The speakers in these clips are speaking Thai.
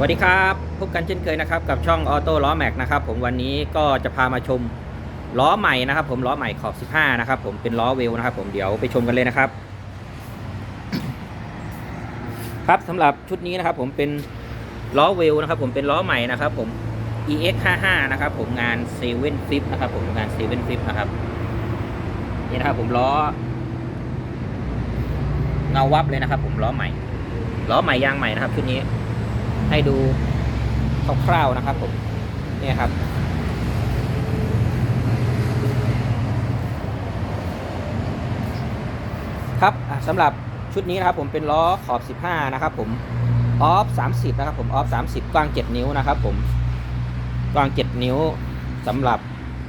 สวัสดีครับพบกันเช่นเคยนะครับกับช่องออโต้ล้อแม็กนะครับผมวันนี้ก็จะพามาชมล้อใหม่นะครับ ผมล้อใหม่ขอบ 15 นะครับ ผมเป็นล้อเวลนะครับ ผมเดี๋ยวไปชมกันเลยนะครับ ครับสำหรับชุดนี้นะครับ ผมเป็นล้อเวลนะครับ ผมเป็นล้อใหม่นะครับ ผม EX 55นะครับ ผมงาน7 Flip นะครับ ผมงาน7 Flip นะครับนี่นะครับ ผมล้อเงาวับเลยนะครับ ผมล้อใหม่ล้อใหม่ยางใหม่นะครับชุดนี้ ให้ดูคร่าวๆนะครับผมเนี่ยครับครับสำหรับชุดนี้นะครับผมเป็นล้อขอบ 15 นะครับผมออฟ 30 นะครับผมออฟ 30 กว้าง 7 นิ้วนะครับผมกว้าง 7 นิ้วสำหรับ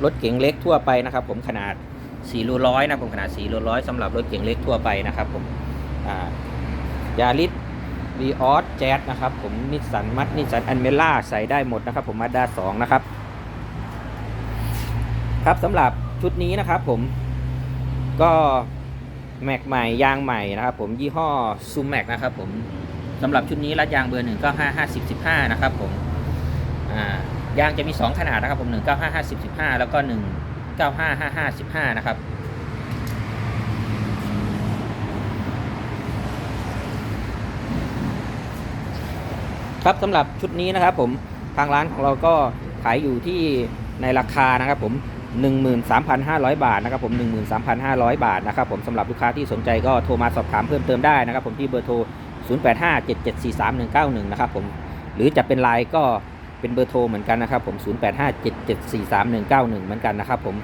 รถเก๋งเล็กทั่วไปนะครับผมขนาด4รูร้อยนะผมขนาด4รูร้อยสำหรับรถเก๋งเล็กทั่วไปนะครับผมยาริส วีออสแจ๊สนะครับ ผมนิสสันมัดนิสสันอันเมล่าใส่ได้หมดนะครับ ผมมาด้าสองนะครับ ครับสำหรับชุดนี้นะครับ ผมก็แม็กใหม่ยางใหม่นะครับ ผมยี่ห้อซูแม็กนะครับ ผมสำหรับชุดนี้รัดยางเบอร์หนึ่งเก้าห้าห้าสิบสิบห้านะครับ ผมอ่ายางจะมี 2 ขนาดนะครับผมหนึ่งเก้าห้าห้าสิบสิบห้าแล้วก็หนึ่งเก้าห้าห้าห้าสิบห้านะครับ ครับสำหรับชุดนี้นะครับผมทางร้านของเราก็ขายอยู่ที่ในราคานะครับผม13,500 บาทนะครับผม13,500 บาทนะครับผมสำหรับลูกค้าที่สนใจก็โทรมาสอบถามเพิ่มเติมได้นะครับผมที่เบอร์โทร 0857743191 นะครับผมหรือจะเป็นไลน์ก็เป็นเบอร์โทรเหมือนกันนะครับผม 0857743191 เหมือนกันนะครับผม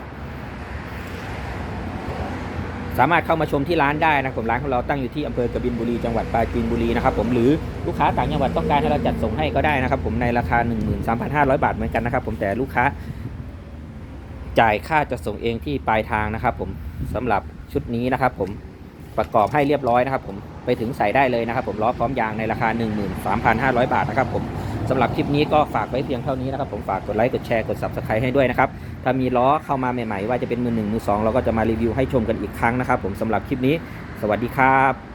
สามารถเข้ามาชมที่ร้านได้นะผมร้านของเราตั้งอยู่ที่อำเภอกบินบุรีจังหวัดปราจีนบุรีนะครับผมหรือลูกค้าต่างจังหวัดต้องการให้เราจัดส่งให้ก็ได้นะครับผมในราคา 13,500 บาทเหมือนกันนะครับผมแต่ลูกค้า จ่ายค่าจัดส่งเองที่ปลายทางนะครับผมสำหรับชุดนี้นะครับผมประกอบให้เรียบร้อยนะครับผมไปถึงใส่ได้เลยนะครับผมล้อพร้อมยางในราคา 13,500 บาทนะครับผม สำหรับคลิปนี้ก็ฝากไว้เพียงเท่านี้นะครับ ผมฝากกดไลค์กดแชร์กด subscribe ให้ด้วยนะครับ ถ้ามีล้อเข้ามาใหม่ๆ ว่าจะเป็นมือหนึ่งมือสองเราก็จะมารีวิวให้ชมกันอีกครั้งนะครับ ผมสำหรับคลิปนี้ สวัสดีครับ